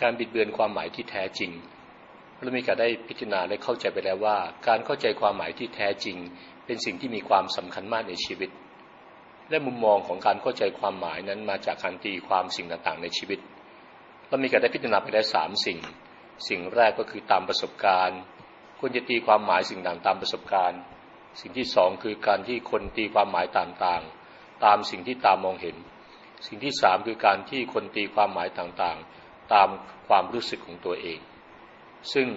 การบิดเบือนความหมายที่แท้จริงเรามีการได้พิจารณาและเข้าใจไปแล้วว่า การเข้าใจความหมายที่แท้จริง เป็นสิ่งที่มีความสำคัญมากในชีวิต และมุมมองของการเข้าใจความหมายนั้นมาจากการตีความสิ่งต่างๆ ในชีวิตเรามีการได้พิจารณาไปได้สามสิ่ง สิ่งแรกก็คือตามประสบการณ์ควรจะตีความหมายสิ่งต่างตามประสบการณ์ สิ่งที่สองคือการที่คนตีความหมายต่างๆ ตามสิ่งที่ตามมองเห็น สิ่งที่สามคือการที่คนตีความหมายต่างๆ ตามความรู้สึกของตัวเอง ซึ่ง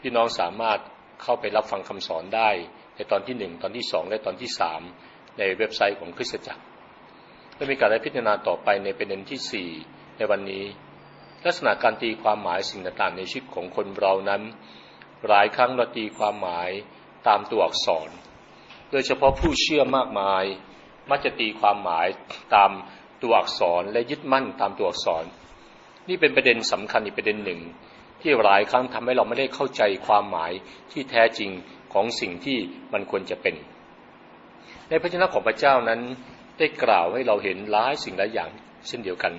พี่น้องสามารถเข้าไปรับฟังคำสอนได้ ในตอนที่หนึ่งตอนที่สองและตอนที่สามในเว็บไซต์ของคริสตจักรและมีการได้พิจารณาต่อไปในประเด็นที่สี่ในวันนี้ ลักษณะการตีความหมายสิ่งต่างๆในชีวิตของคนเรานั้น หลายครั้งเราตีความหมายตามตัวอักษร โดยเฉพาะผู้เชื่อมากมาย มักจะตีความหมายตามตัวอักษรและยึดมั่นตามตัวอักษร นี่เป็นประเด็นสำคัญอีกประเด็นหนึ่ง ที่หลายครั้งทำให้เราไม่ได้เข้าใจความหมายที่แท้จริงของสิ่งที่มันควรจะเป็น ในพระเจ้าของพระเจ้านั้นได้กล่าวให้เราเห็นหลายสิ่งหลายอย่างเช่นเดียวกัน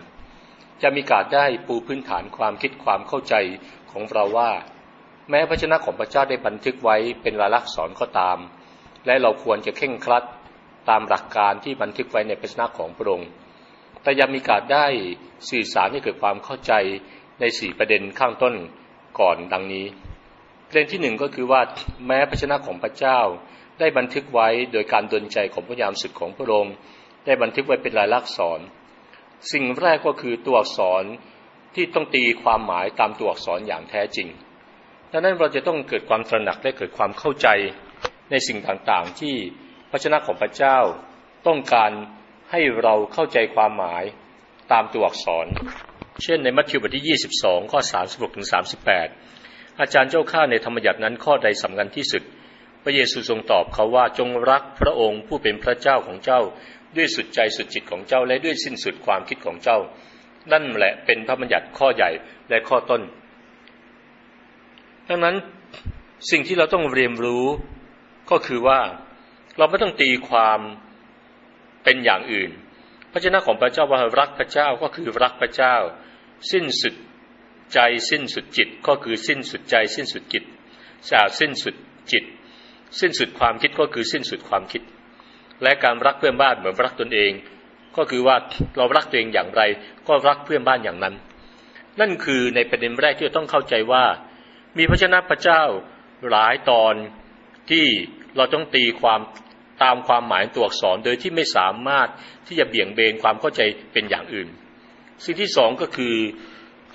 จะมีการได้ปูพื้นฐานความคิดความเข้าใจของเราว่า แม้พระชนะของพระเจ้าได้บันทึกไว้เป็นลายลักษณ์สอนก็ตาม และเราควรจะเข่งครัดตามหลักการที่บันทึกไว้ในพระชนะของพระองค์ แต่ยังมีการได้สื่อสารให้เกิดความเข้าใจในสี่ประเด็นข้างต้นก่อนดังนี้ ประเด็นที่หนึ่งก็คือว่าแม้พระชนะของพระเจ้า ได้บันทึกไว้โดยการดลใจของพระยามศึกของพระองค์ ได้บันทึกไว้เป็นลายลักษณ์สอนสิ่งแรกก็คือตัวอักษรที่ต้องตีความหมายตามตัวอักษรอย่างแท้จริง ดังนั้นเราจะต้องเกิดความตระหนักและเกิดความเข้าใจในสิ่งต่างๆ ที่พระชนะของพระเจ้าต้องการ ให้เราเข้าใจความหมายตามตัวอักษร เช่นในมัทธิวบทที่ 22 ข้อ 36ถึง38 อาจารย์เจ้าข้าในธรรมยัตินั้นข้อใดสำคัญที่สุด พระเยซูทรงตอบเขาว่าจงรักพระองค์ผู้เป็นพระเจ้าของเจ้าด้วยสุดใจสุดจิตของเจ้าและด้วยสิ้นสุดความคิดของเจ้า นั่นแหละเป็นพระบัญญัติข้อใหญ่และข้อต้น ดังนั้นสิ่งที่เราต้องเรียนรู้ก็คือว่าเราไม่ต้องตีความ เป็นอย่างอื่น พระเจ้าของพระเจ้าว่ารักพระเจ้าก็คือรักพระเจ้า สิ้นสุดใจสิ้นสุดจิตก็คือสิ้นสุดใจ สิ้นสุดจิตจากสิ้นสุดจิต สิ้นสุดความคิดก็คือสิ้นสุดความคิด และการรักเพื่อนบ้านเหมือนรักตนเอง ก็คือว่าเรารักตัวเองอย่างไร ก็รักเพื่อนบ้านอย่างนั้น นั่นคือในประเด็นแรกที่เราต้องเข้าใจว่า มีพระชนะพระเจ้าหลายตอนที่เราต้องตีความ ตามความหมายตัวอักษรโดยที่ไม่สามารถที่จะเบี่ยงเบนความเข้าใจเป็นอย่างอื่น สิ่งที่สองก็คือ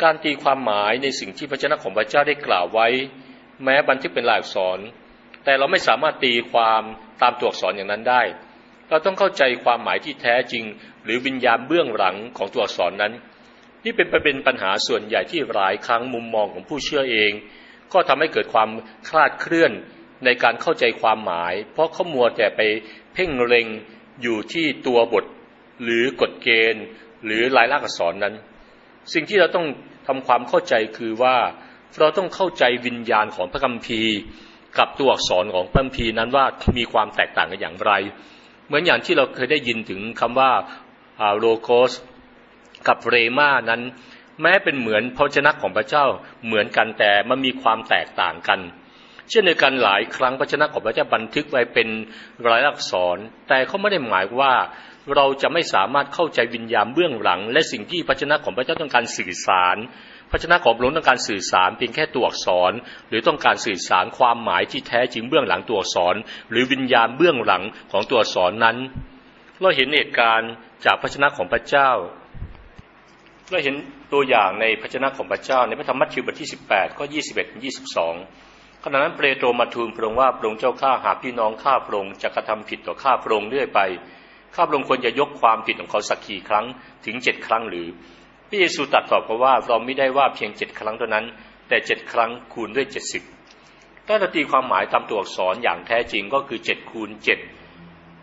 การตีความหมายในสิ่งที่พระเจ้าของพระเจ้าได้กล่าวไว้ แม้บันทึกเป็นลายอักษร แต่เราไม่สามารถตีความตามตัวอักษรอย่างนั้นได้ เราต้องเข้าใจความหมายที่แท้จริง หรือวิญญาณเบื้องหลังของตัวอักษรนั้น นี่เป็นประเด็นปัญหาส่วนใหญ่ที่หลายครั้งมุมมองของผู้เชื่อเอง ก็ทำให้เกิดความคลาดเคลื่อน ในการเข้าใจความหมาย เพราะเขามัวแต่ไปเพ่งเล็งอยู่ที่ตัวบท หรือกฎเกณฑ์ หรือลายลักษณ์อักษรนั้น สิ่งที่เราต้องทำความเข้าใจคือว่าเราต้องเข้าใจวิญญาณของพระคัมภีร์ กับตัวอักษรของพระคัมภีร์นั้นว่ามีความแตกต่างกันอย่างไร เหมือนอย่างที่เราเคยได้ยินถึงคำว่าโลโกสกับเรมานั้น แม้เป็นเหมือนพระชนะของพระเจ้าเหมือนกันแต่มันมีความแตกต่างกัน เช่นในการหลายครั้งพระชนะของพระเจ้าบันทึกไว้เป็นรายลักษร แต่เขาไม่ได้หมายว่าเราจะไม่สามารถเข้าใจวิญญาณเบื้องหลัง และสิ่งที่พระชนะของพระเจ้าต้องการสื่อสารพระชนะของพระองค์ต้องการสื่อสารเพียงแค่ตัวอักษร หรือต้องการสื่อสารความหมายที่แท้จริงเบื้องหลังตัวอักษร หรือวิญญาณเบื้องหลังของตัวอักษรนั้น เราเห็นเหตุการณ์จากพระชนะของพระเจ้าเราเห็นตัวอย่างในพระเจ้าของพระเจ้า ในพระธรรมมัทธิวบทที่ 18 ข้อ 21ถึง22 ขณะนั้นเปโตรมาทูลพระองค์ว่าพระองค์เจ้าข้าหากพี่น้องข้าพระองค์จะกระทำผิดต่อข้าพระองค์เรื่อยไป ข้าพระองค์ควรจะยกความผิดของเขาสักกี่ครั้งถึงเจ็ดครั้งหรือพระเยซูตรัสตอบเขาว่าเราไม่ได้ว่าเพียงเจ็ดครั้งเท่านั้น แต่เจ็ดครั้งคูณด้วยเจ็ดสิบถ้าเราตีความหมายตามตัวอักษรอย่างแท้จริงก็คือเจ็ดคูณเจ็ด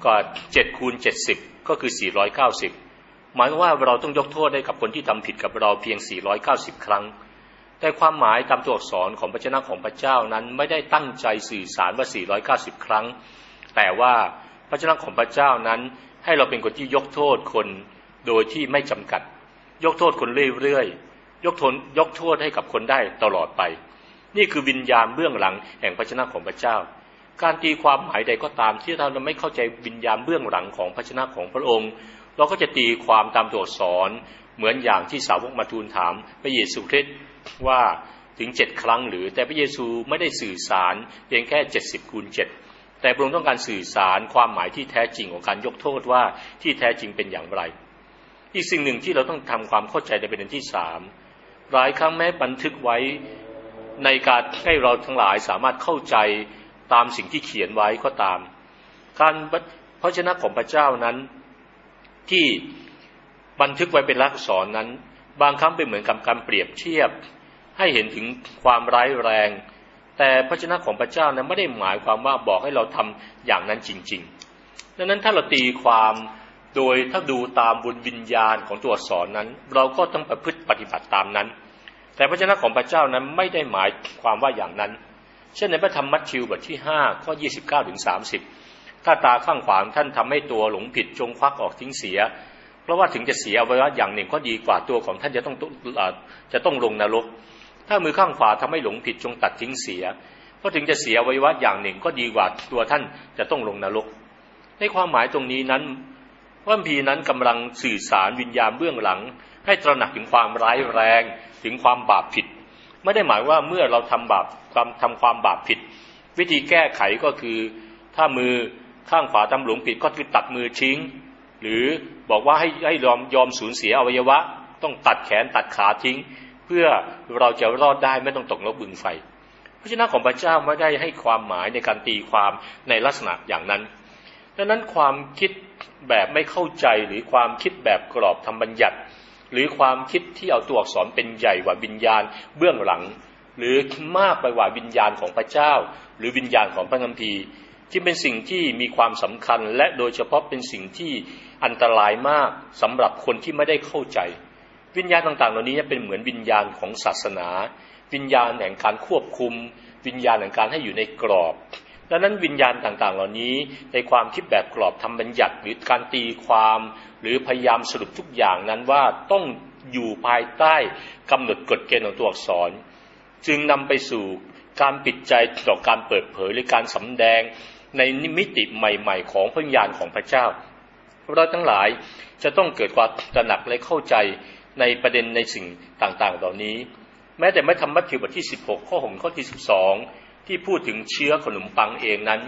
ก็เจ็ดคูณเจ็ดสิบก็คือสี่ร้อยเก้าสิบหมายว่าเราต้องยกโทษให้กับคนที่ทำผิดกับเราเพียง490ครั้ง แต่ความหมายตามตัวอักษรของพระเจ้าของพระเจ้านั้นไม่ได้ตั้งใจสื่อสารว่า 490 ครั้ง แต่ว่าพระเจ้าของพระเจ้านั้นให้เราเป็นคนที่ยกโทษคนโดยที่ไม่จำกัด ยกโทษคนเรื่อยๆ ยกโทษยกโทษให้กับคนได้ตลอดไป นี่คือวิญญาณเบื้องหลังแห่งพระชนะของพระเจ้า การตีความหมายใดก็ตามที่เราไม่เข้าใจวิญญาณเบื้องหลังของพระชนะของพระองค์ เราก็จะตีความตามตัวอักษรเหมือนอย่างที่สาวกมาทูลถามพระเยซูคริสต์ ว่าถึงเจ็ดครั้งหรือ แต่พระเยซูไม่ได้สื่อสารเพียงแค่เจ็ดสิบคูณเจ็ดแต่พระองค์ต้องการสื่อสารความหมายที่แท้จริงของการยกโทษว่าที่แท้จริงเป็นอย่างไร อีกสิ่งหนึ่งที่เราต้องทำความเข้าใจในประเด็นที่สามหลายครั้งแม้บันทึกไว้ในการให้เราทั้งหลายสามารถเข้าใจตามสิ่งที่เขียนไว้ก็ตาม การพระชนะของพระเจ้านั้น ที่บันทึกไว้เป็นลักษรนั้น บางครั้งเป็นเหมือนกับการเปรียบเทียบ ให้เห็นถึงความร้ายแรง แต่พระชนะของพระเจ้านั้นไม่ได้หมายความว่าบอกให้เราทำอย่างนั้นจริง ๆ ดังนั้นถ้าเราตีความโดยถ้าดูตามบุญวิญญาณของตัวสอนนั้น เราก็ต้องประพฤติปฏิบัติตามนั้น แต่พระชนะของพระเจ้านั้นไม่ได้หมายความว่าอย่างนั้น เช่นในพระธรรมมัทธิวบทที่ห้าข้อยี่สิบเก้าถึงสามสิบถ้าตาข้างขวางท่านทำให้ตัวหลงผิดจงควักออกทิ้งเสียเพราะว่าถึงจะเสียอวัยวะอย่างหนึ่งก็ดีกว่าตัวของท่านจะต้องจะต้องลงนรก ถ้ามือข้างขวาทำให้หลงผิดจงตัดทิ้งเสีย เพราะถึงจะเสียอวัยวะอย่างหนึ่งก็ดีกว่าตัวท่านจะต้องลงนรก ในความหมายตรงนี้นั้นว่าพีนั้นกำลังสื่อสารวิญญาณเบื้องหลัง ให้ตระหนักถึงความร้ายแรง ถึงความบาปผิด ไม่ได้หมายว่าเมื่อเราทำบาปความทำความบาปผิด วิธีแก้ไขก็คือถ้ามือข้างขวาทำหลงผิดก็คือตัดมือทิ้ง หรือบอกว่าให้ให้ยอมยอมสูญเสียอวัยวะ ต้องตัดแขนตัดขาทิ้ง เพื่อเราจะรอดได้ไม่ต้องตกนรกบึงไฟพระเจ้าของพระเจ้าไม่ได้ให้ความหมายในการตีความในลักษณะอย่างนั้น ดังนั้นความคิดแบบไม่เข้าใจหรือความคิดแบบกรอบธรรมบัญญัติ หรือความคิดที่เอาตัวอักษรเป็นใหญ่กว่าวิญญาณเบื้องหลัง หรือมากไปกว่าวิญญาณของพระเจ้า หรือวิญญาณของพระคัมภีร์ที่เป็นสิ่งที่มีความสำคัญและโดยเฉพาะเป็นสิ่งที่อันตรายมากสำหรับคนที่ไม่ได้เข้าใจ วิญญาณต่าง ๆ เหล่านี้เป็นเหมือนวิญญาณของศาสนา วิญญาณแห่งการควบคุม วิญญาณแห่งการให้อยู่ในกรอบดังนั้นวิญญาณต่างๆ เหล่านี้ในความคิดแบบกรอบทำบัญญัติหรือการตีความ หรือพยายามสรุปทุกอย่างนั้นว่าต้องอยู่ภายใต้กำหนดกฎเกณฑ์ของตัวอักษร จึงนำไปสู่การปิดใจต่อการเปิดเผยหรือการสำแดงในมิติใหม่ๆ ของพระญาณของพระเจ้าเราทั้งหลายจะต้องเกิดความตระหนักและเข้าใจ ในประเด็นในสิ่งต่างๆ เหล่านี้ แม้แต่ไม่ทำมัทธิวบทที่ 16 ข้อ6ข้อที่ 12 ที่พูดถึงเชื้อขนมปังเองนั้น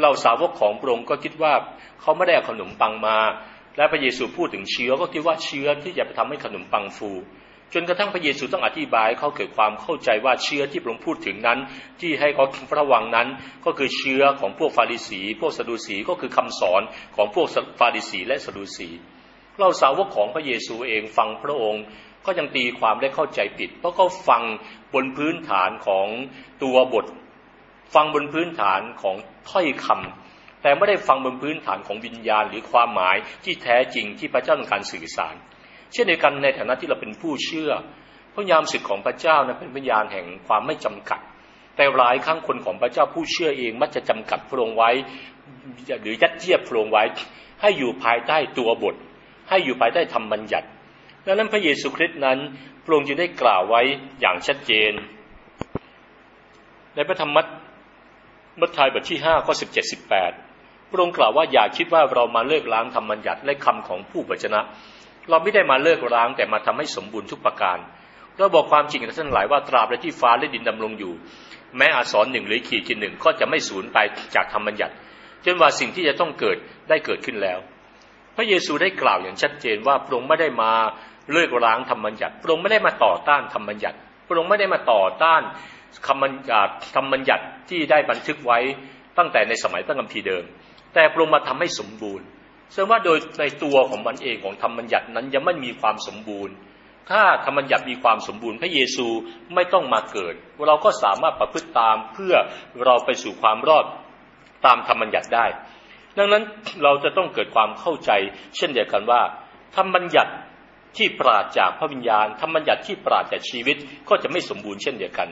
เราสาวกของพระองค์ก็คิดว่าเขาไม่ได้เอาขนมปังมา และพระเยซูพูดถึงเชื้อก็คิดว่าเชื้อที่จะไปทำให้ขนมปังฟู จนกระทั่งพระเยซูต้องอธิบายเขาเกิดความเข้าใจว่าเชื้อที่พระองค์พูดถึงนั้น ที่ให้เขาระวังนั้น ก็คือเชื้อของพวกฟาริสี พวกสะดุสีก็คือคำสอนของพวกฟาริสีและสะดุสี เราสาวกของพระเยซูเองฟังพระองค์ก็ยังตีความได้เข้าใจผิด เพราะเขาฟังบนพื้นฐานของตัวบท ฟังบนพื้นฐานของถ้อยคำแต่ไม่ได้ฟังบนพื้นฐานของวิญญาณหรือความหมายที่แท้จริงที่พระเจ้าต้องการสื่อสาร เช่นเดียวกันในฐานะที่เราเป็นผู้เชื่อพระยามสิทธิ์ของพระเจ้านั้นเป็นพยานแห่งความไม่จำกัด แต่หลายครั้งคนของพระเจ้าผู้เชื่อเองมักจะจำกัดพระองค์ไว้ หรือยัดเยียดพระองค์ไว้ ให้อยู่ภายใต้ตัวบท ให้อยู่ภายใต้ธรรมบัญญัติ ดังนั้นพระเยซูคริสต์นั้นพระองค์จึงได้กล่าวไว้อย่างชัดเจน ในพระธรรมมัทธิวบทที่ห้าข้อสิบเจ็ดสิบแปดพระองค์กล่าวว่าอย่าคิดว่าเรามาเลิกล้างธรรมบัญญัติและคำของผู้บัจนะ เราไม่ได้มาเลิกร้างแต่มาทำให้สมบูรณ์ทุกประการเราบอกความจริงกับท่านหลายว่าตราบใดที่ฟ้าและดินดำรงอยู่ แม้อักษรหนึ่งหรือขีดขีดหนึ่งก็จะไม่สูญไปจากธรรมบัญญัติจนว่าสิ่งที่จะต้องเกิดได้เกิดขึ้นแล้ว ระเยซูได้กล่าวอย่างชัดเจนว่าพระองค์ไม่ได้มาเลิกร้างธรรมบัญญัติพระองค์ไม่ได้มาต่อต้านธรรมบัญญัติพระองค์ไม่ได้มาต่อต้านคำบัญญัติธรรมบัญญัติที่ได้บันทึกไว้ตั้งแต่ในสมัยพระคัมภีร์เดิม แต่พระองค์มาทำให้สมบูรณ์แสดงว่าโดยในตัวของมันเองของธรรมบัญญัตินั้นยังไม่มีความสมบูรณ์ ถ้าธรรมบัญญัติมีความสมบูรณ์พระเยซูไม่ต้องมาเกิด เราก็สามารถประพฤติตามเพื่อเราไปสู่ความรอดตามธรรมบัญญัติได้ ดังนั้นเราจะต้องเกิดความเข้าใจ เช่นเดียวกันว่าธรรมบัญญัติที่ปราดจากพระวิญญาณธรรมบัญญัติที่ปราดจากชีวิตก็จะไม่สมบูรณ์เช่นเดียวกัน